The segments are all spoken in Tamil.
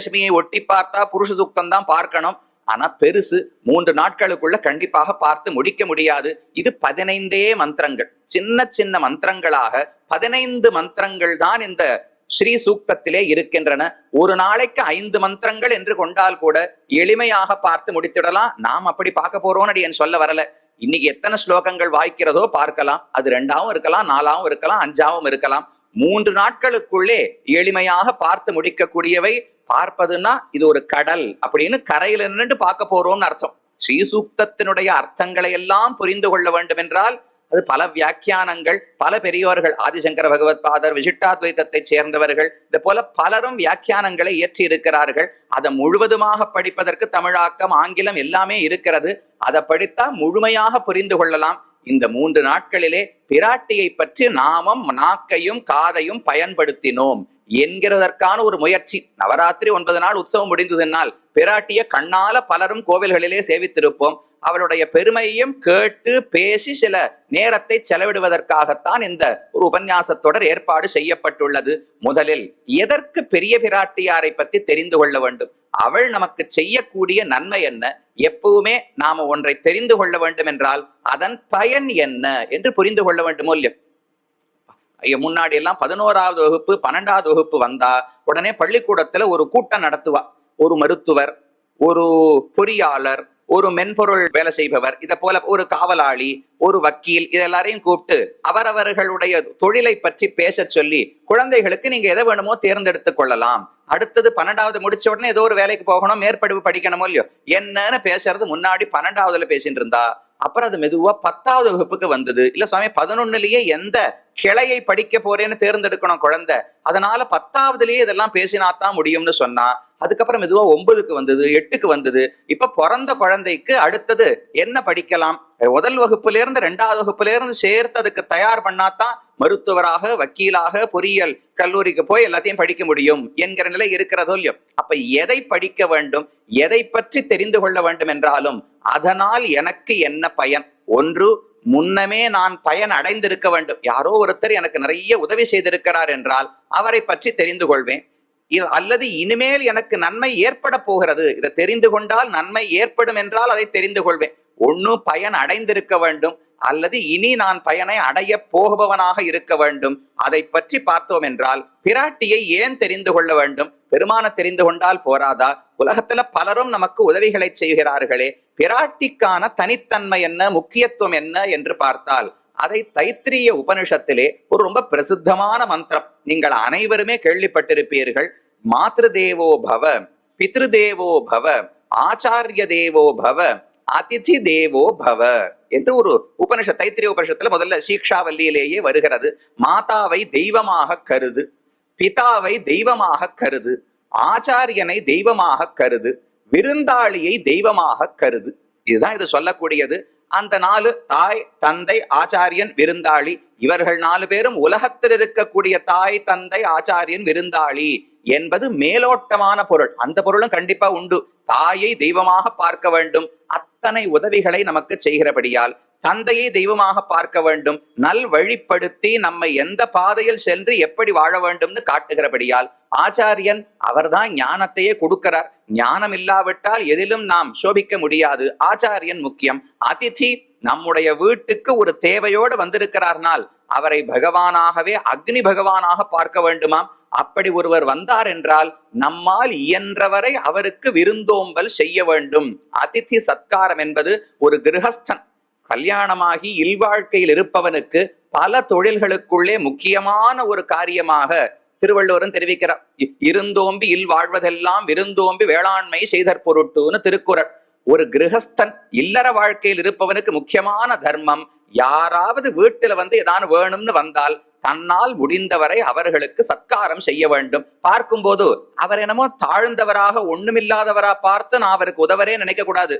விஜயதசமியை ஒட்டி பார்த்தா புருஷ சுத்தம் தான் பார்க்கணும். ஆனா பெருசு மூன்று நாட்களுக்குள்ள கண்டிப்பாக பார்த்து முடிக்க முடியாது. இது பதினைந்தே மந்திரங்கள். சின்ன சின்ன மந்திரங்களாக பதினைந்து மந்திரங்கள் தான் இந்த ஸ்ரீ சூக்தத்திலே இருக்கின்றன. ஒரு நாளைக்கு ஐந்து மந்திரங்கள் என்று கொண்டால் கூட எளிமையாக பார்த்து முடித்திடலாம். நாம் அப்படி பார்க்க போறோம்னு என் சொல்ல வரல. இன்னைக்கு எத்தனை ஸ்லோகங்கள் வாய்க்கிறதோ பார்க்கலாம். அது ரெண்டாவும் இருக்கலாம் நாலாவும் இருக்கலாம் அஞ்சாவும் இருக்கலாம். மூன்று நாட்களுக்குள்ளே எளிமையாக பார்த்து முடிக்கக்கூடியவை பார்ப்பதுன்னா இது ஒரு கடல் அப்படின்னு கரையில நின்று பார்க்க போறோம்னு அர்த்தம். ஸ்ரீசூக்தத்தினுடைய அர்த்தங்களை எல்லாம் புரிந்து கொள்ள வேண்டும் என்றால் அது பல வியாக்கியானங்கள் பல பெரியோர்கள் ஆதிசங்கர பகவத் பாதர் விசிட்டாத்வைதத்தை சேர்ந்தவர்கள் இது போல பலரும் வியாக்கியானங்களை இயற்றி இருக்கிறார்கள். அதை முழுவதுமாக படிப்பதற்கு தமிழாக்கம் ஆங்கிலம் எல்லாமே இருக்கிறது. அதை படித்தா முழுமையாக புரிந்து கொள்ளலாம். இந்த மூன்று நாட்களிலே பிராட்டியை பற்றி நாமம் நாக்கையும் காதையும் பயன்படுத்தினோம் என்கிறதற்கான ஒரு முயற்சி. நவராத்திரி ஒன்பது நாள் உற்சவம் முடிந்ததுனால் பிராட்டிய கண்ணால பலரும் கோவில்களிலே சேவித்திருப்போம். அவளுடைய பெருமையும் கேட்டு பேசி சில நேரத்தை செலவிடுவதற்காகத்தான் இந்த ஒரு உபன்யாசத்தொடர் ஏற்பாடு செய்யப்பட்டுள்ளது. முதலில் எதற்கு பெரிய பிராட்டியாரை பற்றி தெரிந்து கொள்ள வேண்டும்? அவள் நமக்கு செய்யக்கூடிய நன்மை என்ன? எப்பவுமே நாம ஒன்றை தெரிந்து கொள்ள வேண்டும் என்றால் அதன் பயன் என்ன என்று புரிந்து கொள்ள வேண்டுமோ இல்லையோ? முன்னாடி எல்லாம் பதினோராவது வகுப்பு பன்னெண்டாவது வகுப்பு வந்தா உடனே பள்ளிக்கூடத்துல ஒரு கூட்டம் நடத்துவா. ஒரு மருத்துவர் ஒரு பொறியாளர் ஒரு மென்பொருள் வேலை செய்பவர் இதை போல ஒரு காவலாளி ஒரு வக்கீல் இதெல்லாரையும் கூப்பிட்டு அவரவர்களுடைய தொழிலை பற்றி பேச சொல்லி குழந்தைகளுக்கு நீங்க எதை வேணுமோ தேர்ந்தெடுத்து கொள்ளலாம். அடுத்தது பன்னெண்டாவது முடிச்ச உடனே ஏதோ ஒரு வேலைக்கு போகணும் மேற்படிப்பு படிக்கணுமோ இல்லையோ என்னன்னு பேசுறது முன்னாடி பன்னெண்டாவதுல பேசிட்டு இருந்தா அப்புறம் அது மெதுவா பத்தாவது வகுப்புக்கு வந்தது. இல்ல சுவாமி பதினொன்னுலயே எந்த கிளையை படிக்க போறேன்னு தேர்ந்தெடுக்கணும் குழந்தை அதனால பத்தாவதுலயே இதெல்லாம் பேசினாத்தான் முடியும்னு சொன்னா அதுக்கப்புறம் மெதுவா ஒன்பதுக்கு வந்தது எட்டுக்கு வந்தது. இப்ப பிறந்த குழந்தைக்கு அடுத்தது என்ன படிக்கலாம்? முதல் வகுப்புல இருந்து ரெண்டாவது வகுப்புல இருந்து சேர்த்து அதுக்கு தயார் பண்ணாதான் மருத்துவராக வக்கீலாக பொறியியல் கல்லூரிக்கு போய் எல்லாத்தையும் படிக்க முடியும் என்கிற நிலை இருக்கிறதோ இல்லையோ. அப்ப எதை படிக்க வேண்டும்? எதை பற்றி தெரிந்து கொள்ள வேண்டும் என்றாலும் அதனால் எனக்கு என்ன பயன்? ஒன்று முன்னமே நான் பயன் அடைந்திருக்க வேண்டும். யாரோ ஒருத்தர் எனக்கு நிறைய உதவி செய்திருக்கிறார் என்றால் அவரை பற்றி தெரிந்து கொள்வேன். அல்லது இனிமேல் எனக்கு நன்மை ஏற்பட போகிறது. இதை தெரிந்து கொண்டால் நன்மை ஏற்படும் என்றால் அதை தெரிந்து கொள்வேன். ஒண்ணு பயன் அடைந்திருக்க வேண்டும் அல்லது இனி நான் பயனை அடைய போகுபவனாக இருக்க வேண்டும். அதை பற்றி பார்த்தோம் என்றால் பிராட்டியை ஏன் தெரிந்து கொள்ள வேண்டும்? பெருமான தெரிந்து கொண்டால் போராதா? உலகத்துல பலரும் நமக்கு உதவிகளை செய்கிறார்களே. பிராட்டிக்கான தனித்தன்மை என்ன முக்கியத்துவம் என்ன என்று பார்த்தால் அதை தைத்திரிய உபனிஷத்திலே ஒரு ரொம்ப பிரசித்தமான மந்திரம். நீங்கள் அனைவருமே கேள்விப்பட்டிருப்பீர்கள். மாத்ருதேவோ பவ பித்ருதேவோ பவ ஆச்சாரிய தேவோ பவ அதிதி தேவோ பவ என்று ஒரு உபனிஷத் தைத்திரிய உபனிஷத்துல முதல்ல சீக்ஷாவல்லியிலேயே வருகிறது. மாதாவை தெய்வமாக கருது பிதாவை தெய்வமாக கருது ஆச்சாரியனை தெய்வமாக கருது விருந்தாளியை தெய்வமாக கருது. இதுதான் இது சொல்லக்கூடியது. அந்த நாலு தாய் தந்தை ஆச்சாரியன் விருந்தாளி. இவர்கள் நாலு பேரும் உலகத்தில் இருக்கக்கூடிய தாய் தந்தை ஆச்சாரியன் விருந்தாளி என்பது மேலோட்டமான பொருள். அந்த பொருளும் கண்டிப்பா உண்டு. தாயை தெய்வமாக பார்க்க வேண்டும். அத்தனை உதவிகளை நமக்கு செய்கிறபடியால் தந்தையை தெய்வமாக பார்க்க வேண்டும். நல் வழிப்படுத்தி நம்மை எந்த பாதையில் சென்று எப்படி வாழ வேண்டும்னு காட்டுகிறபடியால் ஆச்சாரியன் அவர்தான் ஞானத்தையே கொடுக்கிறார். ஞானம் இல்லாவிட்டால் எதிலும் நாம் சோபிக்க முடியாது. ஆச்சாரியன் முக்கியம். அதிதி நம்முடைய வீட்டுக்கு ஒரு தேவையோடு வந்திருக்கிறார்னால் அவரை பகவானாகவே அக்னி பகவானாக பார்க்க வேண்டுமாம். அப்படி ஒருவர் வந்தார் என்றால் நம்மால் இயன்றவரை அவருக்கு விருந்தோம்பல் செய்ய வேண்டும். அதிதி சத்காரம் என்பது ஒரு கிரகஸ்தன். கல்யாணமாகி இல்வாழ்க்கையில் இருப்பவனுக்கு பல தொழில்களுக்குள்ளே முக்கியமான ஒரு காரியமாக திருவள்ளுவரும் தெரிவிக்கிறார். இருந்தோம்பி இல் வாழ்வதெல்லாம் விருந்தோம்பி வேளாண்மை செய்தற் பொருட்டுன்னு திருக்குறள். ஒரு கிரகஸ்தன் இல்லற வாழ்க்கையில் இருப்பவனுக்கு முக்கியமான தர்மம் யாராவது வீட்டுல வந்து ஏதாவது வேணும்னு வந்தால் தன்னால் முடிந்தவரை அவர்களுக்கு சத்காரம் செய்ய வேண்டும். பார்க்கும்போது அவர் என்னமோ தாழ்ந்தவராக ஒண்ணுமில்லாதவரா பார்த்து நான் அவருக்கு உதவரே நினைக்க கூடாது.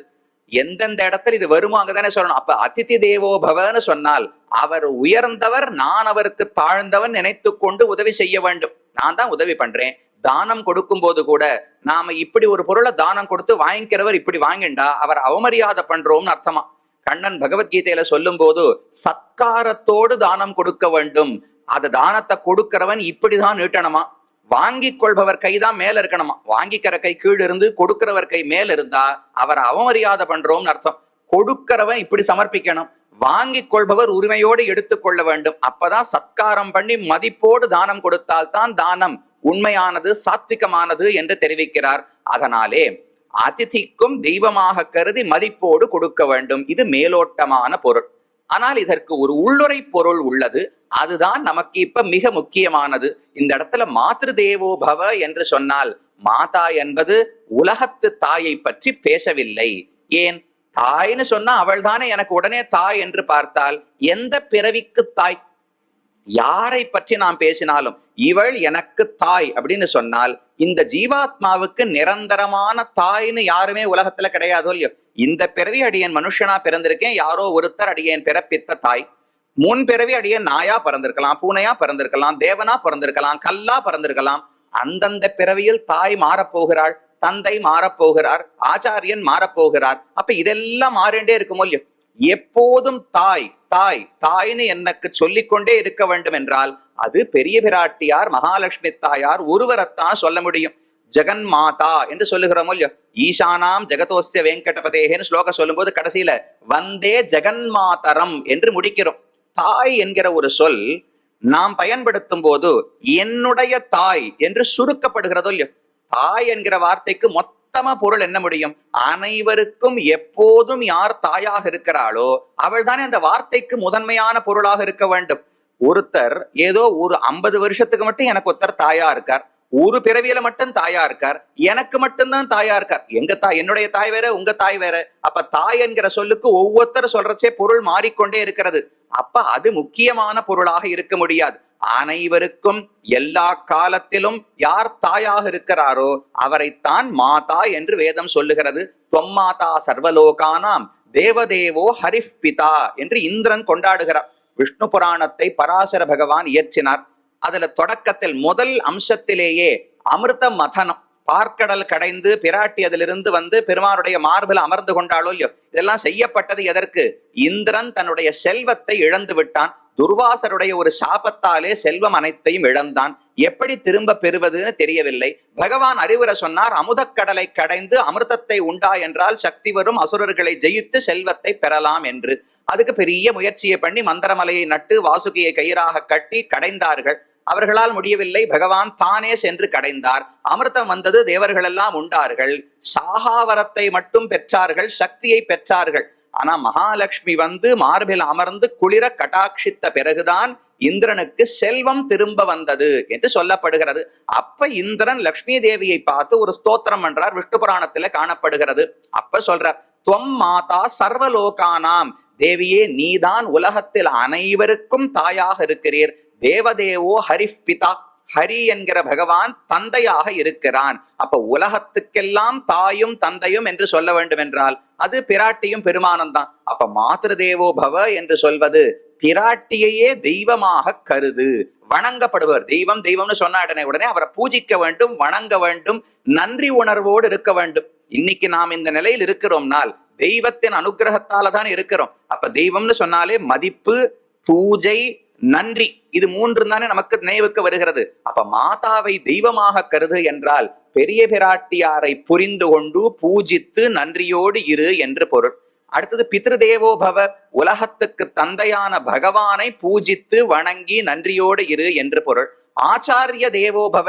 எந்தெந்த இடத்துல இது வருமோ அங்கதானே சொல்லணும். அப்ப அதிதி தேவோ பவன்னு சொன்னால் அவர் உயர்ந்தவர் நான் அவருக்கு தாழ்ந்தவன் நினைத்து கொண்டு உதவி செய்ய வேண்டும். நான் தான் உதவி பண்றேன். தானம் கொடுக்கும் போது கூட நாம இப்படி ஒரு பொருளை தானம் கொடுத்து வாங்கிக்கிறவர் இப்படி வாங்கிண்டா அவர் அவமரியாதை பண்றோம்னு அர்த்தமா? கண்ணன் பகவத்கீதையில சொல்லும் போது சத்காரத்தோடு தானம் கொடுக்க வேண்டும். அது தானத்தை கொடுக்கிறவன் இப்படிதான் நீட்டணுமா? வாங்கி கொள்பவர் கைதான் மேல இருக்கணுமா? வாங்கிக்கிற கை கீழ் இருந்து கொடுக்கிறவர் கை மேல இருந்தா அவரை அவமரியாதை பண்றோம்னு அர்த்தம். கொடுக்கிறவன் இப்படி சமர்ப்பிக்கணும். வாங்கி கொள்பவர் உரிமையோடு எடுத்துக்கொள்ள வேண்டும். அப்பதான் சத்காரம் பண்ணி மதிப்போடு தானம் கொடுத்தால் தான் தானம் உண்மையானது சாத்விகமானது என்று தெரிவிக்கிறார். அதனாலே அதிதிக்கும் தெய்வமாக கருதி மதிப்போடு கொடுக்க வேண்டும். இது மேலோட்டமான பொருள். ஆனால் இதற்கு ஒரு உள்ளுரை பொருள் உள்ளது. அதுதான் நமக்கு இப்ப மிக முக்கியமானது. இந்த இடத்துல மாத்ரு தேவோ பவ என்று சொன்னால் மாதா என்பது உலகத்து தாயை பற்றி பேசவில்லை. ஏன்? தாய்னு சொன்னா அவள் தானே எனக்கு உடனே தாய் என்று பார்த்தால் எந்த பிறவிக்கு தாய்? யாரை பற்றி நாம் பேசினாலும் இவள் எனக்கு தாய் அப்படின்னு சொன்னால் இந்த ஜீவாத்மாவுக்கு நிரந்தரமான தாய்னு யாருமே உலகத்துல கிடையாதோ இல்லையோ. இந்த பிறவி அடியன் மனுஷனா பிறந்திருக்கேன் யாரோ ஒருத்தர் அடியேன் பிறப்பித்த தாய். முன் பிறவி அடியேன் நாயா பிறந்திருக்கலாம் பூனையா பிறந்திருக்கலாம் தேவனா பிறந்திருக்கலாம் கல்லா பிறந்திருக்கலாம். அந்தந்த பிறவியில் தாய் மாறப்போகிறாள் தந்தை மாறப்போகிறார் ஆச்சாரியன் மாறப்போகிறார். அப்ப இதெல்லாம் மாறிண்டே இருக்குமோ இல்லையோ? எப்போதும் தாய் தாய் தாய்னு எனக்கு சொல்லிக்கொண்டே இருக்க வேண்டும் என்றால் அது பெரிய பிராட்டியார் மகாலட்சுமி தாயார் ஒருவரைத்தான் சொல்ல முடியும். ஜெகன் மாதா என்று சொல்லுகிறோமோ இல்லையோ? ஈசானாம் ஜெகதோசிய வெங்கடபதேகன்னு ஸ்லோகம் சொல்லும்போது கடைசியில வந்தே ஜெகன் மாதரம் என்று முடிக்கிறோம். தாய் என்கிற ஒரு சொல் நாம் பயன்படுத்தும் போது என்னுடைய தாய் என்று சுருக்கப்படுகிறதோ இல்லையோ? தாய் என்கிற வார்த்தைக்கு மொத்தமா பொருள் என்ன முடியும்? அனைவருக்கும் எப்போதும் யார் தாயாக இருக்கிறாளோ அவள் தானே அந்த வார்த்தைக்கு முதன்மையான பொருளாக இருக்க வேண்டும். ஒருத்தர் ஏதோ ஒரு ஐம்பது வருஷத்துக்கு மட்டும் எனக்கு ஒருத்தர் தாயா இருக்கார். ஒரு பிறவியில மட்டும் தாயா இருக்கார். எனக்கு மட்டும்தான் தாயா இருக்கார். எங்க தாய்? என்னுடைய தாய் வேற உங்க தாய் வேற. அப்ப தாய் என்கிற சொல்லுக்கு ஒவ்வொருத்தர் சொல்றச்சே பொருள் மாறிக்கொண்டே இருக்கிறது. அப்ப அது முக்கியமான பொருளாக இருக்க முடியாது. அனைவருக்கும் எல்லா காலத்திலும் யார் தாயாக இருக்கிறாரோ அவரைத்தான் மாதா என்று வேதம் சொல்லுகிறது. தொம்மாதா சர்வலோகானாம் தேவதேவோ ஹரிஃப் பிதா என்று இந்திரன் கொண்டாடுகிறார். விஷ்ணு புராணத்தை பராசர பகவான் இயற்றினார். அதுல தொடக்கத்தில் முதல் அம்சத்திலேயே அமிர்த மதனம் பார்க்கடல் கடைந்து பிராட்டி அதிலிருந்து வந்து பெருமானுடைய மார்பில் அமர்ந்து கொண்டாளோ இல்லையோ? இதெல்லாம் செய்யப்பட்டது எதற்கு? இந்திரன் தன்னுடைய செல்வத்தை இழந்து விட்டான். துர்வாசருடைய ஒரு சாபத்தாலே செல்வம் அனைத்தையும் இழந்தான். எப்படி திரும்ப பெறுவதுன்னு தெரியவில்லை. பகவான் அறிவுரை சொன்னார் அமுதக்கடலை கடைந்து அமிர்தத்தை உண்டா என்றால் சக்தி வரும் அசுரர்களை ஜெயித்து செல்வத்தை பெறலாம் என்று. அதுக்கு பெரிய முயற்சியை பண்ணி மந்திரமலையை நட்டு வாசுகியை கயிறாக கட்டி கடைந்தார்கள். அவர்களால் முடியவில்லை. பகவான் தானே சென்று கடைந்தார். அமிர்தம் வந்தது தேவர்கள் எல்லாம் உண்டார்கள். சாகாவரத்தை மட்டும் பெற்றார்கள் சக்தியை பெற்றார்கள். ஆனா மகாலட்சுமி வந்து மார்பில் அமர்ந்து குளிர கட்டாட்சித்த பிறகுதான் இந்திரனுக்கு செல்வம் திரும்ப வந்தது என்று சொல்லப்படுகிறது. அப்ப இந்திரன் லக்ஷ்மி தேவியை பார்த்து ஒரு ஸ்தோத்திரம் என்றார் விஷ்ணு புராணத்துல காணப்படுகிறது. அப்ப சொல்றார் துவம் மாதா சர்வலோகானாம். தேவியே நீதான் உலகத்தில் அனைவருக்கும் தாயாக இருக்கிறீர். தேவதேவோ ஹரிஃப் பிதா ஹரி என்கிற பகவான் தந்தையாக இருக்கிறான். அப்ப உலகத்துக்கெல்லாம் தாயும் தந்தையும் என்று சொல்ல வேண்டும் என்றால் அது பிராட்டியும் பெருமானம் தான். அப்ப மாத்திரு தேவோ பவ என்று சொல்வது பிராட்டியையே தெய்வமாக கருது. வணங்கப்படுவர் தெய்வம் தெய்வம்னு சொன்ன உடனே உடனே அவரை பூஜிக்க வேண்டும் வணங்க வேண்டும் நன்றி உணர்வோடு இருக்க வேண்டும். இன்னைக்கு நாம் இந்த நிலையில் இருக்கிறோம்னால் தெய்வத்தின் அனுகிரகத்தால தான் இருக்கிறோம். அப்ப தெய்வம்னு சொன்னாலே மதிப்பு பூஜை நன்றி. இது மூன்று தானே நமக்கு நினைவுக்கு வருகிறது. அப்ப மாதாவை தெய்வமாக கருது என்றால் பெரிய பிராட்டியாரை புரிந்து கொண்டு பூஜித்து நன்றியோடு இரு என்று பொருள். அடுத்தது பித்ருதேவோ பவ உலகத்துக்கு தந்தையான பகவானை பூஜித்து வணங்கி நன்றியோடு இரு என்று பொருள். ஆச்சாரிய தேவோ பவ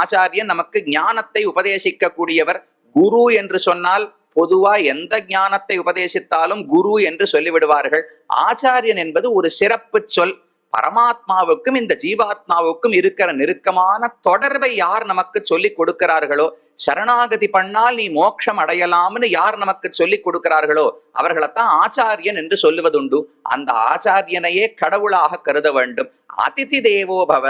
ஆச்சாரியன் நமக்கு ஞானத்தை உபதேசிக்க கூடியவர் குரு என்று சொன்னால் பொதுவா எந்த ஞானத்தை உபதேசித்தாலும் குரு என்று சொல்லிவிடுவார்கள். ஆச்சாரியன் என்பது ஒரு சிறப்பு சொல். பரமாத்மாவுக்கும் இந்த ஜீவாத்மாவுக்கும் இருக்கிற நெருக்கமான தொடர்பை யார் நமக்கு சொல்லி கொடுக்கிறார்களோ சரணாகதி பண்ணால் நீ மோட்சம் அடையலாம்னு யார் நமக்கு சொல்லி கொடுக்கிறார்களோ அவர்களைத்தான் ஆச்சாரியன் என்று சொல்லுவதுண்டு. அந்த ஆச்சாரியனையே கடவுளாக கருத வேண்டும். அதிதி தேவோ பவ.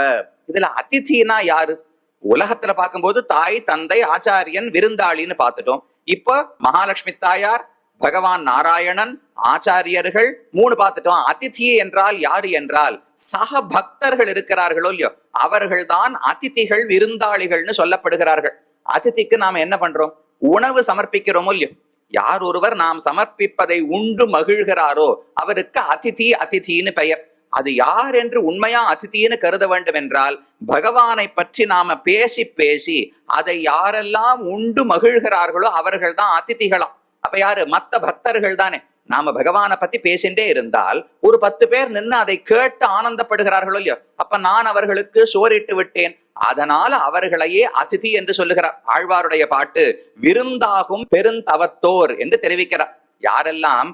இதுல அதிதினா யாரு? உலகத்துல பார்க்கும்போது தாய் தந்தை ஆச்சாரியன் விருந்தாளின்னு பார்த்துட்டோம். இப்போ மகாலட்சுமி தாயார் பகவான் நாராயணன் ஆச்சாரியர்கள் மூணு பார்த்துட்டோம். அதிதி என்றால் யாரு என்றால் சக பக்தர்கள் இருக்கிறார்களோ இல்லையோ அவர்கள்தான் அதிதிகள் விருந்தாளிகள்னு சொல்லப்படுகிறார்கள். அதிதிக்கு நாம என்ன பண்றோம்? உணவு சமர்ப்பிக்கிறோமோ இல்லையோ? யார் ஒருவர் நாம் சமர்ப்பிப்பதை உண்டு மகிழ்கிறாரோ அவருக்கு அதிதி அதிதின்னு பெயர். அது யார் என்று உண்மையா அதிதின்னு கருத வேண்டும் என்றால் பகவானை பற்றி நாம பேசி பேசி அதை யாரெல்லாம் உண்டு மகிழ்கிறார்களோ அவர்கள் தான் அதிதிகளாம். அப்ப யாரு? மத்த பக்தர்கள் தானே நாம பகவானை பத்தி பேசிண்டே இருந்தால் ஒரு பத்து பேர் நின்று அதை கேட்டு ஆனந்தப்படுகிறார்களோ இல்லையோ? அப்ப நான் அவர்களுக்கு சோறிட்டு விட்டேன். அதனால அவர்களையே அதிதி என்று சொல்லுகிறார். ஆழ்வாருடைய பாட்டு விருந்தாகும் பெருந்தவத்தோர் என்று தெரிவிக்கிறார். யாரெல்லாம்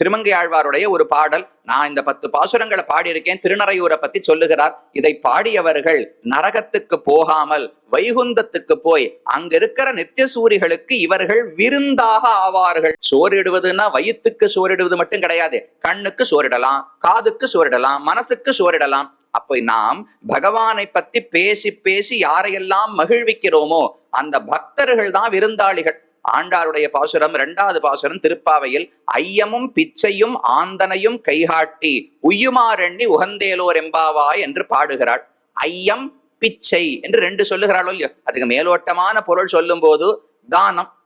திருமங்கை ஆழ்வாருடைய ஒரு பாடல். நான் இந்த பத்து பாசுரங்களை பாடியிருக்கேன். திருநறையூரை பத்தி சொல்லுகிறார். இதை பாடியவர்கள் நரகத்துக்கு போகாமல் வைகுந்தத்துக்கு போய் அங்க இருக்கிற நித்திய சூரிகளுக்கு இவர்கள் விருந்தாக ஆவார்கள். சோறிடுவதுன்னா வயிற்றுக்கு சோறிடுவது மட்டும் கிடையாது. கண்ணுக்கு சோறிடலாம் காதுக்கு சோறிடலாம் மனசுக்கு சோறிடலாம். அப்போ நாம் பகவானை பத்தி பேசி பேசி யாரையெல்லாம் மகிழ்விக்கிறோமோ அந்த பக்தர்கள் தான் விருந்தாளிகள். ஆண்டாருடைய பாசுரம் இரண்டாவது பாசுரம் திருப்பாவையில் ஐயமும் பிச்சையும் ஆந்தனையும் கைகாட்டி உய்யுமாறெண்ணி உகந்தேலோர் எம்பாவாய் என்று பாடுகிறாள். ஐயம் பிச்சை என்று ரெண்டு சொல்லுகிறாளோ இல்லையோ? அதுக்கு மேலோட்டமான பொருள் சொல்லும் போது தானம்.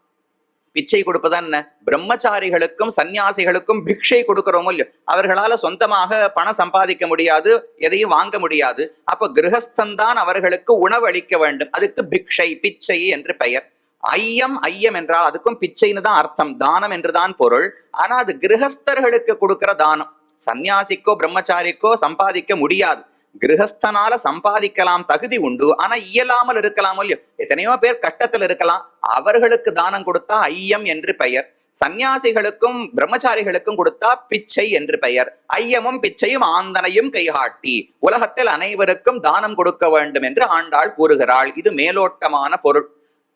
பிச்சை கொடுப்பதா என்ன? பிரம்மச்சாரிகளுக்கும் சன்னியாசிகளுக்கும் பிக்ஷை கொடுக்கிறோமோ இல்லையோ? அவர்களால சொந்தமாக பணம் சம்பாதிக்க முடியாது எதையும் வாங்க முடியாது. அப்ப கிரகஸ்தன் தான் அவர்களுக்கு உணவு அளிக்க வேண்டும். அதுக்கு பிக்ஷை பிச்சை என்று பெயர். ஐயம் ஐயம் என்றால் அதுக்கும் பிச்சைன்னு தான் அர்த்தம். தானம் என்றுதான் பொருள். ஆனா அது கிரகஸ்தர்களுக்கு கொடுக்கிற தானம். சந்நியாசிக்கோ பிரம்மச்சாரிக்கோ சம்பாதிக்க முடியாது. கிரகஸ்தனால சம்பாதிக்கலாம் தகுதி உண்டு. ஆனா இயலாமல் இருக்கலாம் இல்லையோ? எத்தனையோ பேர் கட்டத்தில் இருக்கலாம். அவர்களுக்கு தானம் கொடுத்தா ஐயம் என்று பெயர். சந்நியாசிகளுக்கும் பிரம்மச்சாரிகளுக்கும் கொடுத்தா பிச்சை என்று பெயர். ஐயமும் பிச்சையும் ஆந்தனையும் கைகாட்டி. உலகத்தில் அனைவருக்கும் தானம் கொடுக்க வேண்டும் என்று ஆண்டாள் கூறுகிறாள். இது மேலோட்டமான பொருள்.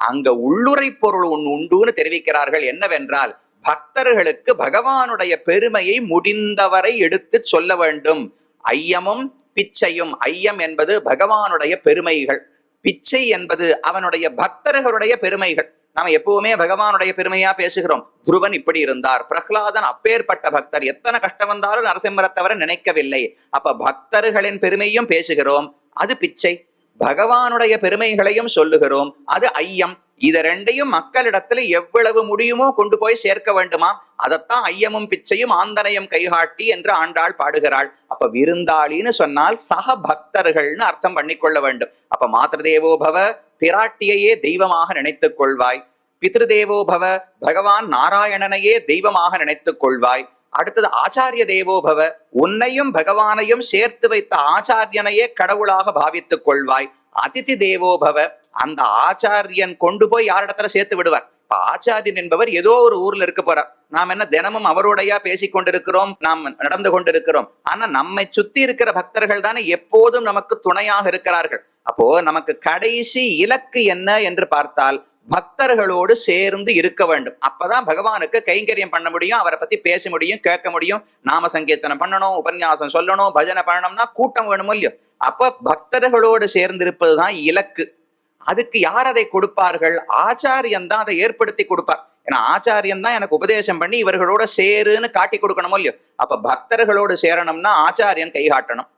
அங்க உள்ளுரை பொருள் ஒன்று உண்டுன்னு தெரிவிக்கிறார்கள். என்னவென்றால் பக்தர்களுக்கு பகவானுடைய பெருமையை முடிந்தவரை எடுத்து சொல்ல வேண்டும். ஐயமும் பிச்சையும் ஐயம் என்பது பகவானுடைய பெருமைகள். பிச்சை என்பது அவனுடைய பக்தர்களுடைய பெருமைகள். நாம எப்பவுமே பகவானுடைய பெருமையா பேசுகிறோம். துருவன் இப்படி இருந்தார். பிரகலாதன் அப்பேற்பட்ட பக்தர். எத்தனை கஷ்டம் வந்தாலும் நரசிம்மரத்தவரை நினைக்கவில்லை. அப்ப பக்தர்களின் பெருமையும் பேசுகிறோம். அது பிச்சை. பகவானுடைய பெருமைகளையும் சொல்லுகிறோம். அது ஐயம். இத ரெண்டையும் மக்களிடத்துல எவ்வளவு முடியுமோ கொண்டு போய் சேர்க்க வேண்டுமா? அதைத்தான் ஐயமும் பிச்சையும் ஆந்தனையும் கைகாட்டி என்று ஆண்டாள் பாடுகிறாள். அப்ப விருந்தாளின்னு சொன்னால் சக பக்தர்கள்னு அர்த்தம் பண்ணிக்கொள்ள வேண்டும். அப்ப மாத்திருதேவோ பவ பிராட்டியையே தெய்வமாக நினைத்துக் கொள்வாய். பித்ருதேவோ பவ பகவான் நாராயணனையே தெய்வமாக நினைத்துக் கொள்வாய். அடுத்தது ஆச்சாரிய தேவோபவ உன்னையும் பகவானையும் சேர்த்து வைத்த ஆச்சாரியனையே கடவுளாக பாவித்துக் கொள்வாய். அதிதி தேவோபவ அந்த ஆச்சாரியன் கொண்டு போய் யாரிடத்துல சேர்த்து விடுவார்? இப்ப ஆச்சாரியன் என்பவர் ஏதோ ஒரு ஊர்ல இருக்க போறார். நாம் என்ன தினமும் அவரோடையா பேசிக் கொண்டிருக்கிறோம் நாம் நடந்து கொண்டிருக்கிறோம். ஆனா நம்மை சுத்தி இருக்கிற பக்தர்கள் தானே எப்போதும் நமக்கு துணையாக இருக்கிறார்கள். அப்போ நமக்கு கடைசி இலக்கு என்ன என்று பார்த்தால் பக்தர்களோடு சேர்ந்து இருக்க வேண்டும். அப்பதான் பகவானுக்கு கைங்கரியம் பண்ண முடியும் அவரை பத்தி பேச முடியும் கேட்க முடியும். நாம சங்கீர்த்தனம் பண்ணணும் உபன்யாசம் சொல்லணும் பஜனை பண்ணணும்னா கூட்டம் வேணுமோ இல்லையோ? அப்ப பக்தர்களோடு சேர்ந்திருப்பது தான் இலக்கு. அதுக்கு யார் அதை கொடுப்பார்கள்? ஆச்சாரியன் தான் அதை ஏற்படுத்தி கொடுப்பார். ஏன்னா ஆச்சாரியன் தான் எனக்கு உபதேசம் பண்ணி இவர்களோட சேருன்னு காட்டி கொடுக்கணுமோ இல்லையோ? அப்ப பக்தர்களோடு சேரணும்னா ஆச்சாரியன் கைகாட்டணும்.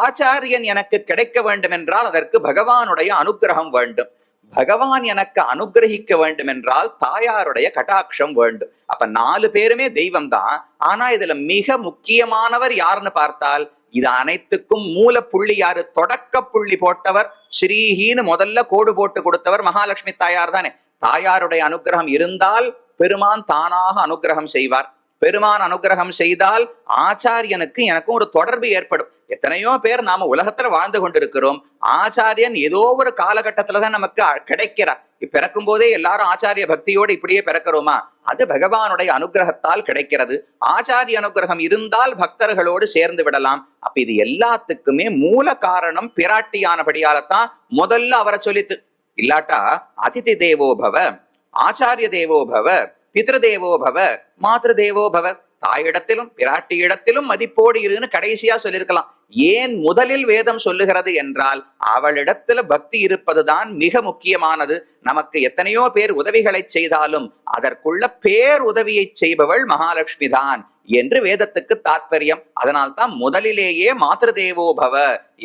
ஆச்சாரியன் எனக்கு கிடைக்க வேண்டும் என்றால் அதற்கு பகவானுடைய அனுக்கிரகம் வேண்டும். பகவான் எனக்கு அனுகிரகிக்க வேண்டும் என்றால் தாயாருடைய கட்டாட்சம் வேண்டும். அப்ப நாலு பேருமே தெய்வம் தான் ஆனா இதுல மிக முக்கியமானவர் யாருன்னு பார்த்தால் இது அனைத்துக்கும் மூல புள்ளி யாரு? தொடக்க புள்ளி போட்டவர் ஸ்ரீஹின்னு முதல்ல கோடு போட்டு கொடுத்தவர் மகாலட்சுமி தாயார் தானே. தாயாருடைய அனுகிரகம் இருந்தால் பெருமான் தானாக அனுகிரகம் செய்வார். பெருமான் அனுகிரகம் செய்தால் ஆச்சாரியனுக்கு எனக்கும் ஒரு தொடர்பு ஏற்படும். எத்தனையோ பேர் நாம உலகத்துல வாழ்ந்து கொண்டிருக்கிறோம். ஆச்சாரியன் ஏதோ ஒரு காலகட்டத்துல தான் நமக்கு கிடைக்கிறார். பிறக்கும் போதே எல்லாரும் ஆச்சாரிய பக்தியோடு இப்படியே பிறக்கிறோமா? அது பகவானுடைய அனுகிரகத்தால் கிடைக்கிறது. ஆச்சாரிய அனுகிரகம் இருந்தால் பக்தர்களோடு சேர்ந்து விடலாம். அப்ப இது எல்லாத்துக்குமே மூல காரணம் பிராட்டியானபடியாலத்தான் முதல்ல அவரை சொல்லித்து. இல்லாட்டா அதிதி தேவோபவ ஆச்சாரிய தேவோபவ பவ பித்ருதேவோ பவ மாத்ரு தாயிடத்திலும் பிராட்டி இடத்திலும் மதிப்போடு இருன்னு கடைசியா சொல்லியிருக்கலாம் ஏன் முதலில் வேதம் சொல்லுகிறது என்றால் அவளிடத்துல பக்தி இருப்பதுதான் மிக முக்கியமானது. நமக்கு எத்தனையோ பேர் உதவிகளை செய்தாலும் அதற்குள்ள பேர் உதவியை செய்பவள் மகாலட்சுமி தான் என்று வேதத்துக்கு தாத்பரியம். அதனால்தான் முதலிலேயே மாத்ருதேவோ பவ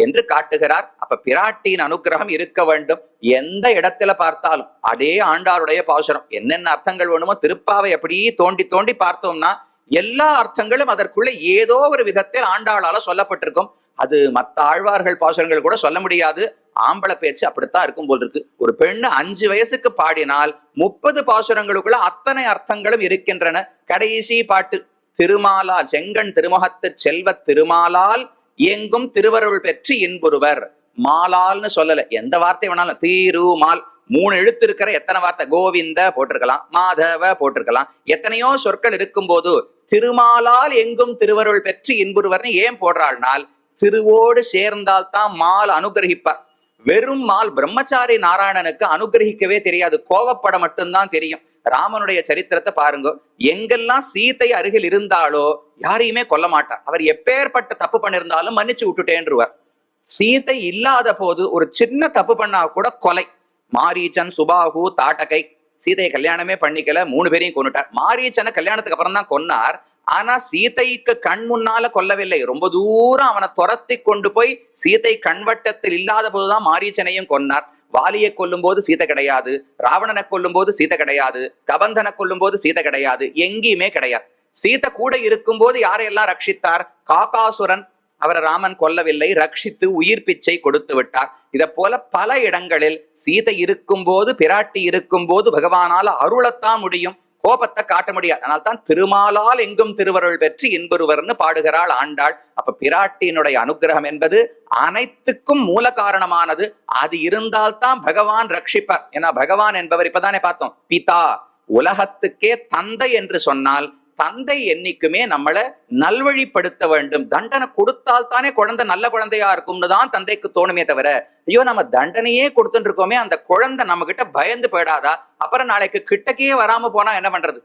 என்று காட்டுகிறார். அப்ப பிராட்டியின் அனுக்கிரகம் இருக்க வேண்டும். எந்த இடத்துல பார்த்தாலும் அதே ஆண்டாருடைய பாசுரம். என்னென்ன அர்த்தங்கள் வேணுமோ திருப்பாவை அப்படியே தோண்டி தோண்டி பார்த்தோம்னா எல்லா அர்த்தங்களும் அதற்குள்ள ஏதோ ஒரு விதத்தில் ஆண்டாளால சொல்லப்பட்டிருக்கும். அது மத்த ஆழ்வார்கள் பாசுரங்கள் கூட சொல்ல முடியாது. ஆம்பளை பேச்சு அப்படித்தான் இருக்கும் போல் இருக்கு. ஒரு பெண்ணு அஞ்சு வயசுக்கு பாடினால் முப்பது பாசுரங்களுக்குள்ள அத்தனை அர்த்தங்களும் இருக்கின்றன. கடைசி பாட்டு திருமாலா செங்கண் திருமுகத்து செல்வ திருமாலால் எங்கும் திருவருள் பெற்று இன்புறுவர். மாலால்னு சொல்லல. எந்த வார்த்தை வேணாலும் தீருமால். மூணு எழுத்து இருக்கிற எத்தனை வார்த்தை? கோவிந்த போட்டிருக்கலாம் மாதவ போட்டிருக்கலாம். எத்தனையோ சொற்கள் இருக்கும்போது திருமாலால் எங்கும் திருவருள் பெற்று இன்புறுவர்னு ஏன் போடுறாள்னால் திருவோடு சேர்ந்தால் தான் மால் அனுகிரகிப்பார். வெறும் மால் பிரம்மச்சாரி நாராயணனுக்கு அனுகிரகிக்கவே தெரியாது. கோவப்பட மட்டும்தான் தெரியும். ராமனுடைய சரித்திரத்தை பாருங்க. எங்கெல்லாம் சீத்தை அருகில் இருந்தாலோ யாரையுமே கொல்ல மாட்டார். அவர் எப்பேற்பட்ட தப்பு பண்ணிருந்தாலும் மன்னிச்சு விட்டுட்டேன்றுவார். சீதை இல்லாத போது ஒரு சின்ன தப்பு பண்ணா கூட கொலை. மாரீச்சன் சுபாகு தாட்டகை சீதையை கல்யாணமே பண்ணிக்கல மூணு பேரையும் கொண்டுட்டார் மாரீச்சனை கல்யாணத்துக்கு அப்புறம் தான் கொன்னார். ஆனா சீதைக்கு கண் முன்னால கொல்லவில்லை. ரொம்ப தூரம் அவனை துரத்தி கொண்டு போய் சீதை கண்வட்டத்தில் இல்லாத போதுதான் மாரீச்சனையும் கொன்னார். வாலியை கொல்லும் போது சீதை கிடையாது ராவணனை கொல்லும் போது சீதை கிடையாது கபந்தனை கொல்லும் போது சீதை கிடையாது எங்கேயுமே கிடையாது. சீதை கூட இருக்கும் போது யாரையெல்லாம் ரட்சித்தார்? காகாசுரன் அவரை ராமன் கொல்லவில்லை ரட்சித்து உயிர் பிச்சை கொடுத்து விட்டார். இதை போல பல இடங்களில் சீதை இருக்கும்போது பிராட்டி இருக்கும்போது பகவானால அருளத்தான் முடியும் கோபத்தை காட்ட முடியாது. அதனால தான் திருமாலால் எங்கும் திருவருள் பெற்று இன்புறுவர்னு பாடுகிறாள் ஆண்டாள். அப்ப பிராட்டியினுடைய அனுகிரகம் என்பது அனைத்துக்கும் மூல காரணமானது. அது இருந்தால்தான் பகவான் ரட்சிப்பார். ஏன்னா பகவான் என்பவர் இப்பதானே பார்த்தோம். பிதா உலகத்துக்கே தந்தை என்று சொன்னால் தந்தை என்னைக்குமே நம்மளை நல்வழிப்படுத்த வேண்டும். தண்டனை கொடுத்தால் தானே குழந்தை நல்ல குழந்தையா இருக்கும்னு தான் தந்தைக்கு தோணுமே தவிர ஐயோ நம்ம தண்டனையே கொடுத்துட்டு இருக்கோமே அந்த குழந்தை நம்ம கிட்ட பயந்து போயிடாதா? அப்புறம் நாளைக்கு கிட்டக்கே வராம போனா என்ன பண்றது?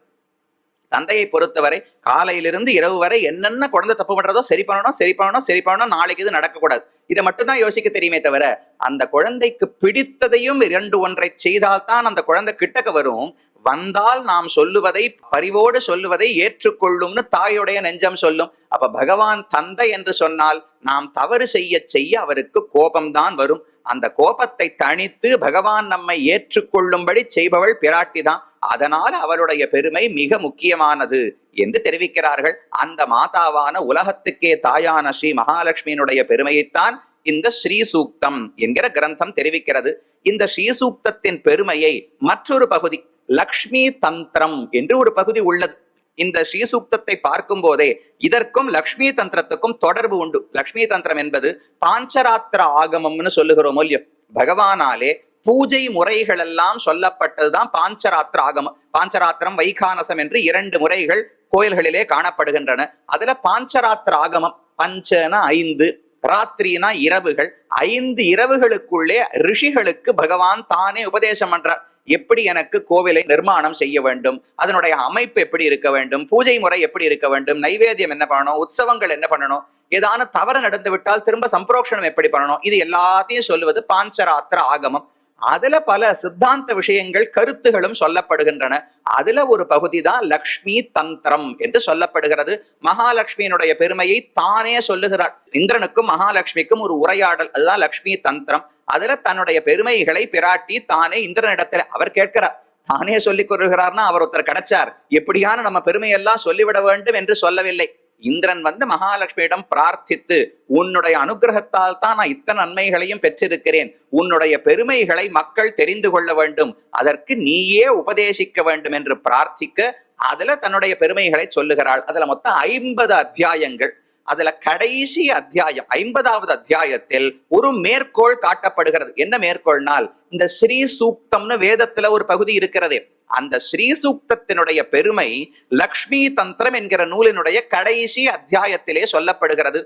தந்தையை பொறுத்தவரை காலையிலிருந்து இரவு வரை என்னென்ன குழந்தை தப்பு பண்றதோ சரி பண்ணணும் சரி பண்ணணும் சரி பண்ணணும் நாளைக்கு இது நடக்கக்கூடாது. இதை மட்டும்தான் யோசிக்க தெரியுமே தவிர அந்த குழந்தைக்கு பிடித்ததையும் இரண்டு ஒன்றை செய்தால்தான் அந்த குழந்தை கிட்டக்க வரும். வந்தால் நாம் சொல்லுவதை பரிவோடு சொல்லுவதை ஏற்றுக்கொள்ளும்னு தாயுடைய நெஞ்சம் சொல்லும். அப்ப பகவான் தந்தை என்று சொன்னால் நாம் தவறு செய்ய செய்ய அவருக்கு கோபம்தான் வரும். அந்த கோபத்தை தணித்து பகவான் நம்மை ஏற்றுக்கொள்ளும்படி செய்பவள் பிராட்டிதான். அதனால் அவளுடைய பெருமை மிக முக்கியமானது என்று தெரிவிக்கிறார்கள். அந்த மாதாவான உலகத்துக்கே தாயான ஸ்ரீ மகாலட்சுமியினுடைய பெருமையைத்தான் இந்த ஸ்ரீ சூக்தம் என்கிற கிரந்தம் தெரிவிக்கிறது. இந்த ஸ்ரீசூக்தத்தின் பெருமையை மற்றொரு பகுதி லக்ஷ்மி தந்திரம் என்று ஒரு பகுதி உள்ளது இந்த ஸ்ரீசூக்தத்தை பார்க்கும் போதே இதற்கும் லக்ஷ்மி தந்திரத்துக்கும் தொடர்பு உண்டு. லக்ஷ்மி தந்திரம் என்பது பாஞ்சராத்திர ஆகமம்னு சொல்லுகிறோம் இல்லையோ? பகவானாலே பூஜை முறைகள் எல்லாம் சொல்லப்பட்டதுதான் பாஞ்சராத்திர ஆகமம். பாஞ்சராத்திரம் வைகானசம் என்று இரண்டு முறைகள் கோயில்களிலே காணப்படுகின்றன. அதுல பாஞ்சராத்திர ஆகமம் பஞ்சன ஐந்து ராத்திரினா இரவுகள். ஐந்து இரவுகளுக்குள்ளே ரிஷிகளுக்கு பகவான் தானே உபதேசம் பண்றார். எப்படி எனக்கு கோவிலை நிர்மாணம் செய்ய வேண்டும்? அதனுடைய அமைப்பு எப்படி இருக்க வேண்டும்? பூஜை முறை எப்படி இருக்க வேண்டும்? நைவேத்தியம் என்ன பண்ணணும்? உற்சவங்கள் என்ன பண்ணணும்? ஏதான தவறு நடந்து விட்டால் திரும்ப சம்பரோக்ஷணம் எப்படி பண்ணணும்? இது எல்லாத்தையும் சொல்லுவது பாஞ்சராத்திர ஆகமம். அதுல பல சித்தாந்த விஷயங்கள் கருத்துகளும் சொல்லப்படுகின்றன. அதுல ஒரு பகுதி தான் லக்ஷ்மி தந்திரம் என்று சொல்லப்படுகிறது. மகாலட்சுமியினுடைய பெருமையை தானே சொல்லுகிறார் இந்திரனுக்கும் மகாலட்சுமிக்கும் ஒரு உரையாடல். அதுதான் லக்ஷ்மி தந்திரம். அதுல தன்னுடைய பெருமைகளை பிராட்டி தானே இந்திரனிடத்துல அவர் கேட்கிறார். தானே சொல்லிக் கொள்கிறார்னா அவர் ஒருத்தர் கிடைச்சார். எப்படியான நம்ம பெருமையெல்லாம் சொல்லிவிட வேண்டும் என்று சொல்லவில்லை. இந்திரன் வந்து மகாலட்சுமியிடம் பிரார்த்தித்து உன்னுடைய அனுகிரகத்தால் தான் நான் இத்தனை நன்மைகளையும் பெற்றிருக்கிறேன். உன்னுடைய பெருமைகளை மக்கள் தெரிந்து கொள்ள வேண்டும். அதற்கு நீயே உபதேசிக்க வேண்டும் என்று பிரார்த்திக்க அதுல தன்னுடைய பெருமைகளை சொல்லுகிறாள். அதுல மொத்தம் ஐம்பது அத்தியாயங்கள். அதுல கடைசி அத்தியாயம் ஐம்பதாவது அத்தியாயத்தில் ஒரு மேற்கோள் காட்டப்படுகிறது. என்ன மேற்கோள்னால் இந்த ஸ்ரீ சூக்தம்னு வேதத்துல ஒரு பகுதி இருக்கிறதே. அந்த ஸ்ரீ சூக்தத்தினுடைய பெருமை லக்ஷ்மி தந்திரம் என்கிற நூலினுடைய கடைசி அத்தியாயத்திலே சொல்லப்படுகிறது.